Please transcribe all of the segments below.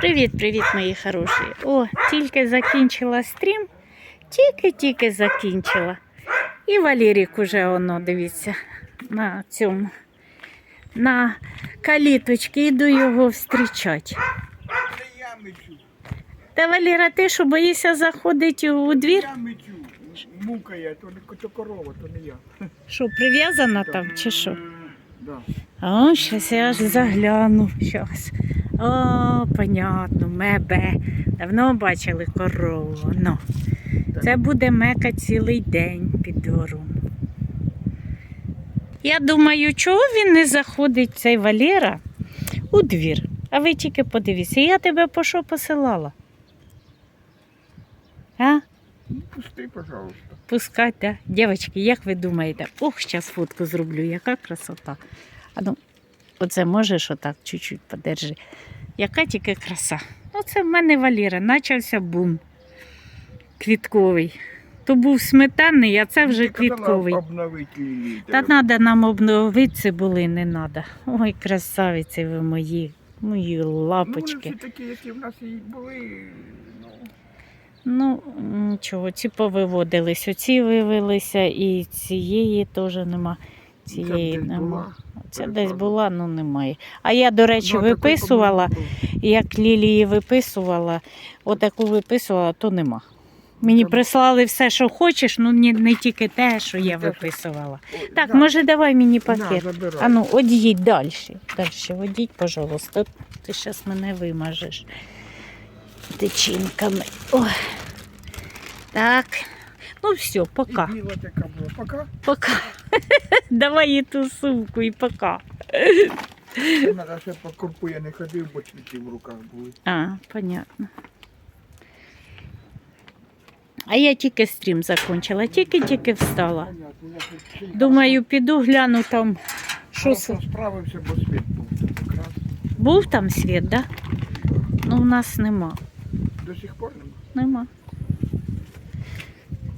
Привіт, привіт, мої хороші. О, тільки закінчила стрім, тільки-тільки закінчила. І Валерік уже воно, дивіться, на цьому. На каліточки йду його я мечу. Та Валера, ти що боїшся заходити у двір? Я мечу. Мукає, то не то корова, то не я. Що, прив'язана там чи що? Да. О, щас я аж загляну. Щас. О, понятно, мебе. Давно бачили корову. Ну. Це буде мека цілий день під двором. Я думаю, чого він не заходить цей Валера у двір? А ви тільки подивіться, я тебе по що посилала? А? Ну, Пусти, пожалуйста. Пускать, да? Дівчатки, як ви думаєте? Ох, зараз фотку зроблю, яка красота. А ну, оце можеш отак чуть-чуть подержи. Яка тільки краса. Оце в мене Валера, почався бум квітковий. То був сметанний, а це вже Ти квітковий. Та треба нам обновити цибули, не треба. Ой, красавиці ви мої, мої Ну, вони лапочки. всі такі, які в нас і були. Ну, Ну, нічого, ці повиводились, оці вивелися, і цієї теж нема. Цієї десь нема. Це десь була, ну немає. А я, до речі, Да, виписувала, як лілії виписувала, отаку виписувала, то нема. Мені прислали все, що хочеш, ну не, не тільки те, що я Ну, виписувала. Так, да, може, давай мені пакет. забирай. А ну, одійдь далі. Далі, одійдь, пожалуйста. Ти зараз мене вимажеш тичинками. Ой. Так. Ну все, пока. І біла така була. Пока. Пока. Давай і ту сумку і пока. Треба ще по корпу я не ходив, бо цвіті в руках були. А, понятно. А я тільки стрім закончила, тільки-тільки встала. Понятно, я тут ще й- Думаю, піду гляну там. Що Просто с- справився, бо світ був тут якраз. був там світ, да? Ну, в нас нема. До сих пор нема. Нема.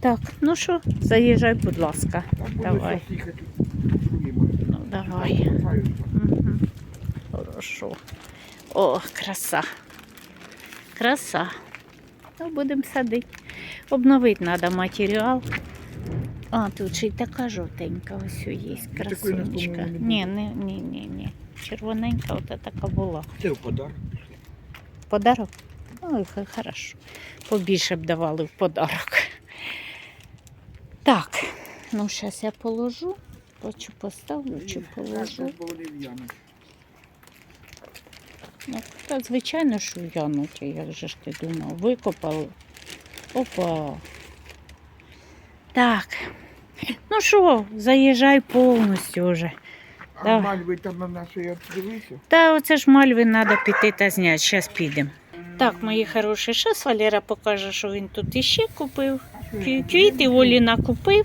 Так, ну що, заїжджай, будь ласка. Давай. Ну, давай. Угу. Хорошо. О, краса. Краса. Ну, будемо садити. Обновити треба матеріал. А, тут ще й така жовтенька ось є, красунечка. Ні, ні, ні, ні, ні. Червоненька от така була. Це в подарок. Подарок? Хай хорошо. Побільше б давали в подарок. Так, ну зараз я положу. Хочу поставлю чи положу. Ну, та звичайно, що януть, а як же ж ти думав, викопали. Опа. Так. Ну що, заїжджай повністю вже. А мальви там на нашій віддивився? Та оце ж мальви треба піти та зняти. Зараз підемо. Так, мої хороші, зараз Валера покаже, що він тут іще купив. Кві- Квіти Олі накупив.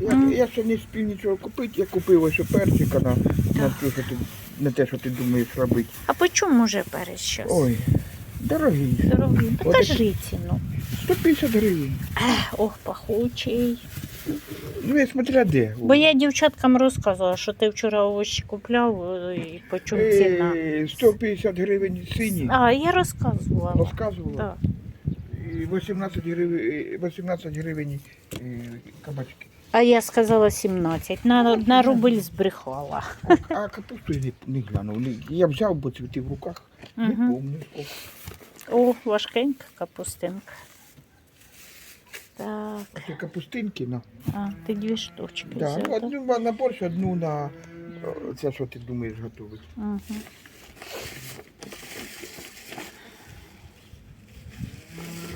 Я, я ще не спів нічого купити, я купив ось перчика на, на, те, що ти, на те, що ти думаєш робити. А по чому вже перець зараз? Ой, дорогий. Дорогий. Та От кажи ціну. 150 гривень. Ех, ох, пахучий. Ну, я смотря де. Бо я дівчаткам розказувала, що ти вчора овочі купляв е, і по чому ціна. Е, 150 гривень сині. А, я розказувала. Розказувала. Так. І 18 гривень, е, 18 гривень е, кабачки. А я сказала 17. На, на рубль збрехала. А капусту я не, не глянув. Не- Я взяв, бо цвіти в руках. Не Мгм. помню. скільки. О, важкенька капустинка. Так, Це капустинки на. а, ти дві штучки Да, взяв, ну, так? одну на борщ, одну на о, це, що ти думаєш готувати. Угу.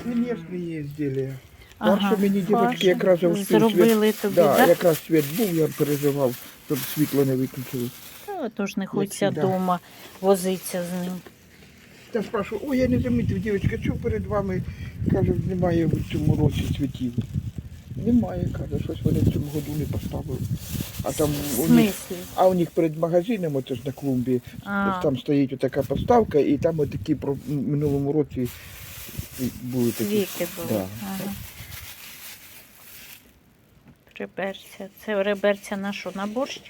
Ну, Местные изделия. Ага, що мені дівчатки якраз світ. Зробили тобі, Да, так? якраз світ був, я переживав, щоб світло не виключили. Та Тож не хочеться да. возитися з ним. Та спрашиваю, ой, я не замітив, дівчатка, що перед вами, каже, немає в цьому році цвітів. Немає, каже, щось вони в цьому году не поставили. А там у них, а у них перед магазином, оце ж на клумбі, А, там стоїть така поставка, і там отакі про в минулому році були такі. Віки були. Да. Ага. Реберця. Це реберця на що? На борщ?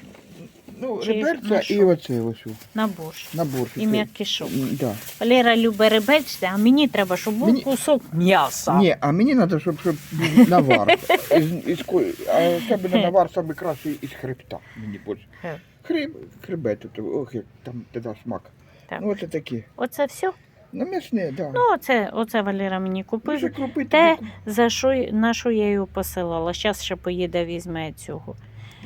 Ну, Чи реберця на і що? оце ось На борщ. на борщ. І м'якишок. М, Да. Валера любить реберця, а мені треба, щоб був Мені- кусок м'яса. Ні, а мені треба, щоб, щоб був навар. Із, із, ко- а в тебе на навар саме кращий із хребта. Мені більше. Хе. Хреб, хребет, ото, ох, як там тоді смак. Так. Ну, оце таке. Оце все? Ну, м'ясне, да. Ну, оце, оце Валера мені купив. Дуже крупи те- За що, й- на що я його посилала? Зараз ще поїде, візьме цього.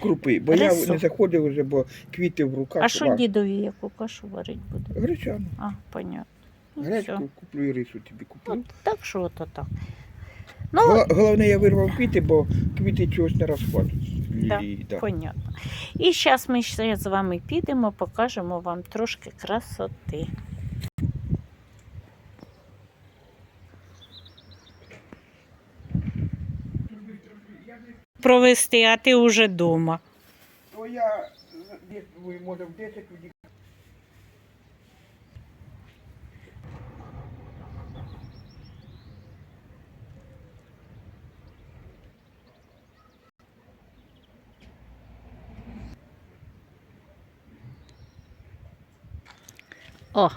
Крупи. Бо я не заходив вже, бо квіти в руках. А що дідові яку кашу варить буде? Гречану. А, понятно. Ну, все. Гречку куплю і рису тобі куплю. Ну, так що ото так. Ну, Гла- Головне, я вирвав квіти, бо квіти чогось не розходять. Да, Лілії, да. понятно. І зараз ми ще з вами підемо, покажемо вам трошки красоти. Провести, а ти вже вдома. То я десь, може, в 10 тоді. О,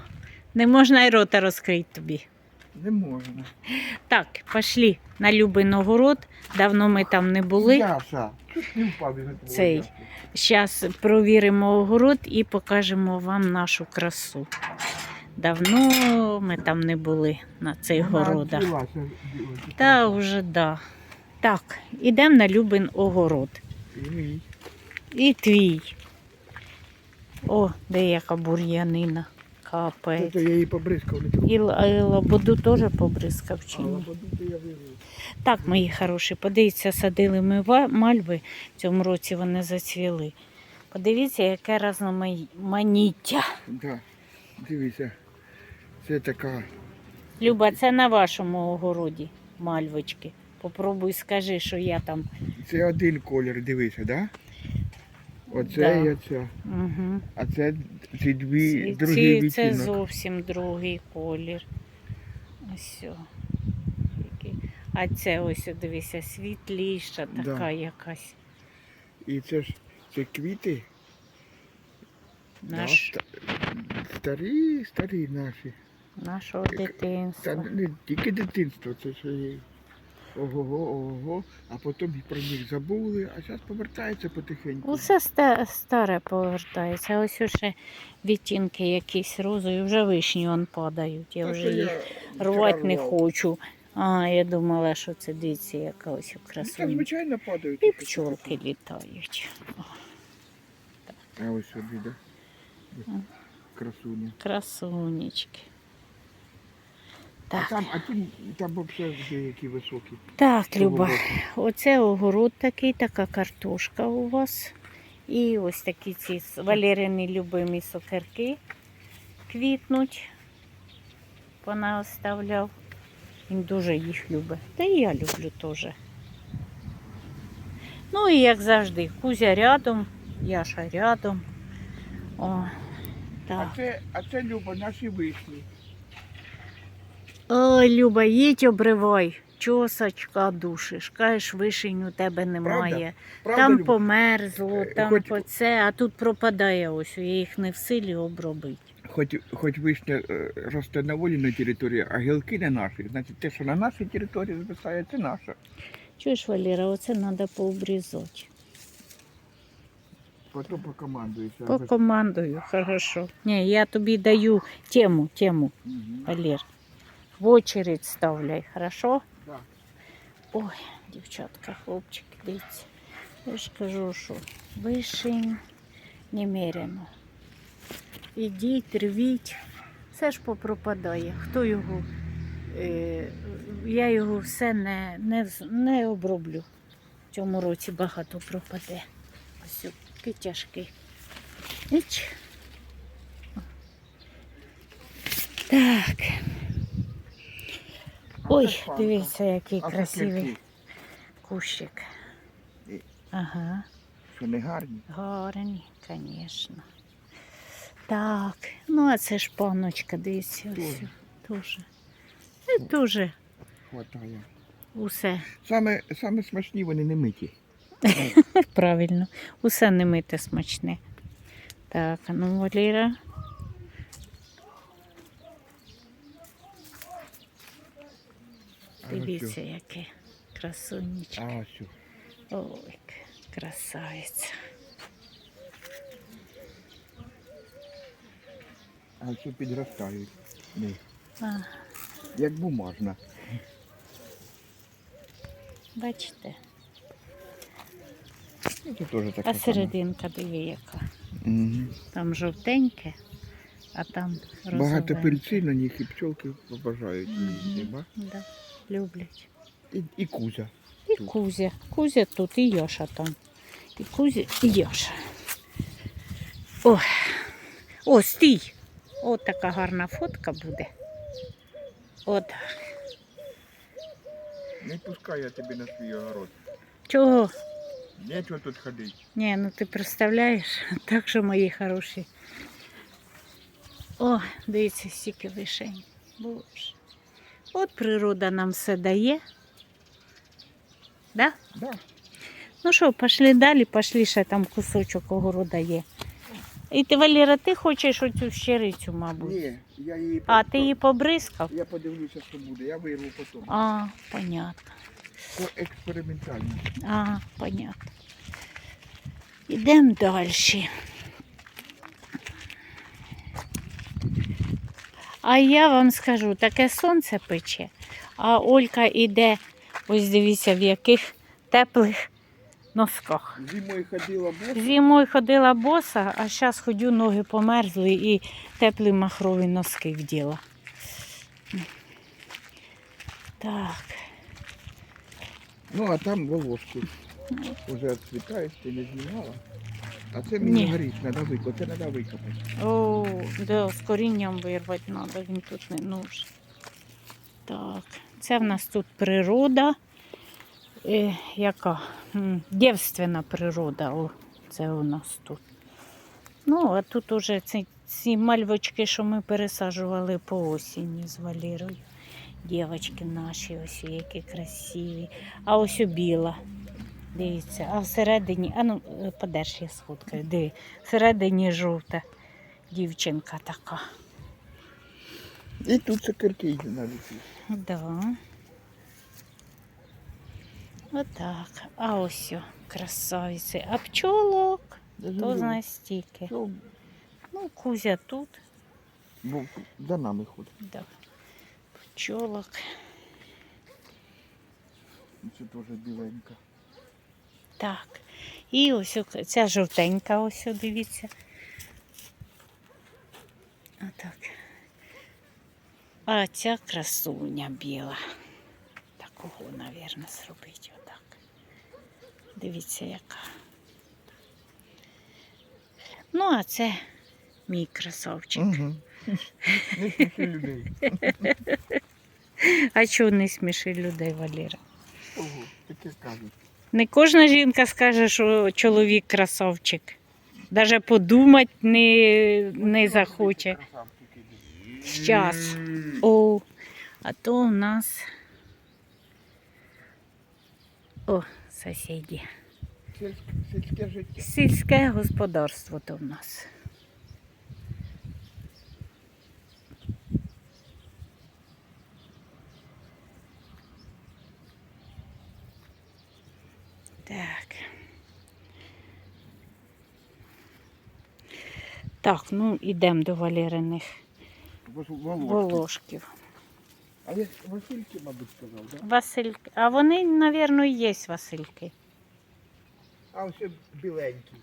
не можна й рота розкрити тобі. Не можна. Так, пішли на Любиногород. Давно ми там не були. Яша, чуть не впав того Цей. Зараз провіримо огород і покажемо вам нашу красу. Давно ми там не були на цих Вона городах. Та вже да. Так, ідемо на Любин огород. І мій. І твій. О, де яка бур'янина. Капець. Тобто я її побризкав. І л- а і лабуду теж побризкав чи А ні? Так, мої хороші, подивіться, садили ми мальви, в цьому році вони зацвіли. Подивіться, яке разноманіття. Да. Дивися. Це така. Люба, це на вашому огороді мальвочки. Попробуй скажи, що я там. Це один колір, дивися, да? Оце Да. і оця. Угу. А це ці дві Ці, другий ці, це відтінок. зовсім другий колір. Ось. о, який. А це ось, о, дивися, світліша Да. така якась. І це ж це квіти. Наш, Да, ста- старі, старі наші. Нашого Та дитинства. не тільки дитинство, це ще й ого-го, ого, а потім про них забули, а зараз повертається потихеньку. Усе старе повертається. Ось ще відтінки якісь розові, вже вишні он падають. Я вже їх рвати не хочу. А, я думала, що це дивіться, яка ось Ну, звичайно падають. І пчолки літають. А ось сюди, да? М. Красунечки. А там, а тут там взагалі які високі. так, Люба, оце огород такий, така картошка у вас. І ось такі ці Валерини любимі сокерки квітнуть. Вона оставляв. Він дуже їх любить. Та і я люблю теж. Ну і як завжди, Кузя рядом, Яша рядом. О, так. А це, а це Люба, наші вишні. Ой, Люба, їдь обривай. Чосочка душиш. Кажеш, вишень у тебе немає. Правда, там Люба? померзло, Е, там хоч- по це, а тут пропадає ось. Я їх не в силі обробити. Хоч, хоч вишня е, росте на волі на території, а гілки не наші. Значить, те, що на нашій території звисає, це наше. Чуєш, Валера, оце треба пообрізати. Потім покомандується. По командою, хорошо. Ні, я тобі даю тему, тему, Мгм. Валер. В очередь ставляй, хорошо? Да. Ой, дівчатка, хлопчики, дивіться. Я ж кажу, що вишень немерено. Ідіть, рвіть, все ж попропадає. Хто його? Е, я його все не, не, не оброблю. В цьому році багато пропаде. Ось такий тяжкий. Іч. Так. Ой, дивіться, який А красивий кущик. Ага, Що не гарні. гарний, звісно. Так, ну а це ж паночка, дивіться, ось дуже. Дуже Хватає. усе Саме, саме смачні вони не миті. правильно, усе не мите смачне. Так, ну, Валера. А ну Дивіться, яке красунечко. А? Ой, красавиця. А що підростають. А, Як бумажна. бачите? Ну, Це теж така А серединка, диви, яка. Мгм. Там жовтеньке, а там розовеньке. Багато пильці на них і пчолки побажають? Да, люблять. І, і кузя. І Тут. Кузя. Кузя тут, і Йоша там. І Кузя, і Йоша. О, о, стій! От така гарна фотка буде. От. Не пускай я тебе на свій огород. Чого? Нечого тут ходити. Ні, ну ти представляєш, так що мої хороші. О, дивіться, стільки вишень. Боже. От природа нам все дає. Да? Да. Ну що, пішли далі, пішли ще там кусочок огорода є. І ти, Валера, ти хочеш оцю щирицю, мабуть. Ні, я її А, ти її побризкав? Я подивлюся, що буде. Я вирву потім. А, понятно. По експериментально. А, понятно. Ідемо далі. А я вам скажу, таке сонце пече, а Олька іде, ось дивіться, в яких теплих носках. Зимою ходила бос. Зимою ходила боса, а зараз ходю, ноги померзли і теплі махрові носки вділа. Так, Ну, а там волошки. Уже відцвітають, ти не знімала. А це Ні. мені горить, треба викопати. Це треба викопати. О, да, з корінням вирвати треба, він тут не нужен. Так, це в нас тут природа. Е, яка? Дівственна природа. О, це у нас тут. Ну, а тут уже ці, ці мальвочки, що ми пересаджували по осінні з Валірою. Дівочки наші, ось які красиві. А ось у біла. Дивіться, а всередині, а ну, е, подерж я сфоткаю, диви. Всередині жовта дівчинка така. І тут цукерки навіть. Да. Отак. А ось о, красавиці. А пчолок, то знає стільки. Що, Ну, кузя тут. бо за нами ходить. Да. Пчолок. Це теж біленька. Так. І ось ця жовтенька, ось дивіться. Отак. А ця красуня біла. Такого, мабуть, зробити отак. Дивіться, яка. Ну, а це мій красавчик. Угу. Не сміши людей. А чого не сміши людей, Валера? Ого, таке кажуть. Не кожна жінка скаже, що чоловік красавчик. Навіть подумати не, не захоче. Зараз. Щас. О, а то у нас. О, сусіді. Сільське, сільське життя. Сільське господарство то в нас. Так. Так, ну йдемо до Валериних волошків. А я Васильки, мабуть, сказав, так? Да? Васильки. А вони, мабуть, і є Васильки. А ось біленький.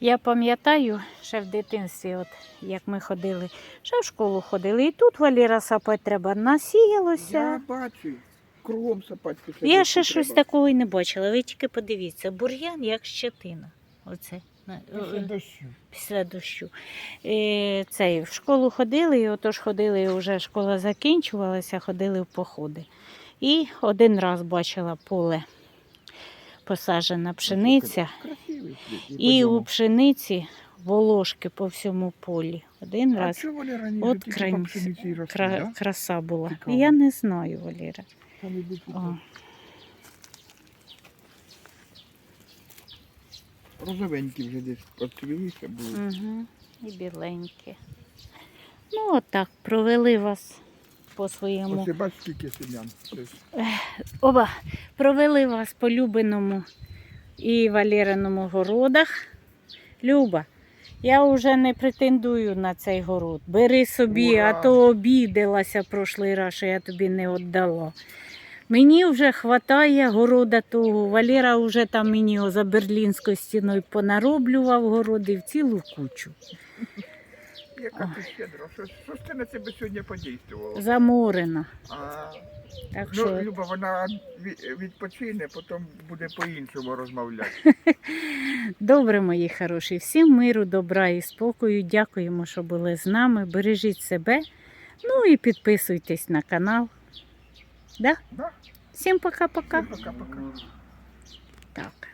Я пам'ятаю, ще в дитинстві, от як ми ходили, ще в школу ходили, і тут Валіра сапати треба насіялося. Я бачу. Кругом сапатки. Я ще щось такого і не бачила. Ви тільки подивіться, бур'ян як щетина. Оце Після дощу. після дощу. І, цей, в школу ходили, і отож ходили, вже школа закінчувалася, ходили в походи. І один раз бачила поле посаджена пшениця. Красивий. І у пшениці волошки по всьому полі. Один А раз чого раніше от пшениці росли, кра- да? краса була. Цікаво. Я не знаю, Валіра. Розовенькі вже десь відцвілися були. Угу. І біленькі. Ну, отак, провели вас по своєму. Ось бач, скільки ж Оба, провели вас по Любиному і Валериному городах. Люба, я вже не претендую на цей город. Бери собі, Ура! а то обідалася прошлий раз, що я тобі не віддала. Мені вже вистачає города того. Валера вже там мені його за берлінською стіною понароблював городи в цілу кучу. Яка ти щедра. Що, що ж це на тебе сьогодні подействувало? Заморена. А, Так ну, що Люба, вона ві- відпочине, потім буде по-іншому розмовляти. Добре, мої хороші, всім миру, добра і спокою. Дякуємо, що були з нами. Бережіть себе. Ну і підписуйтесь на канал. Да? Да? Всім пока-пока. Пока-пока. Так.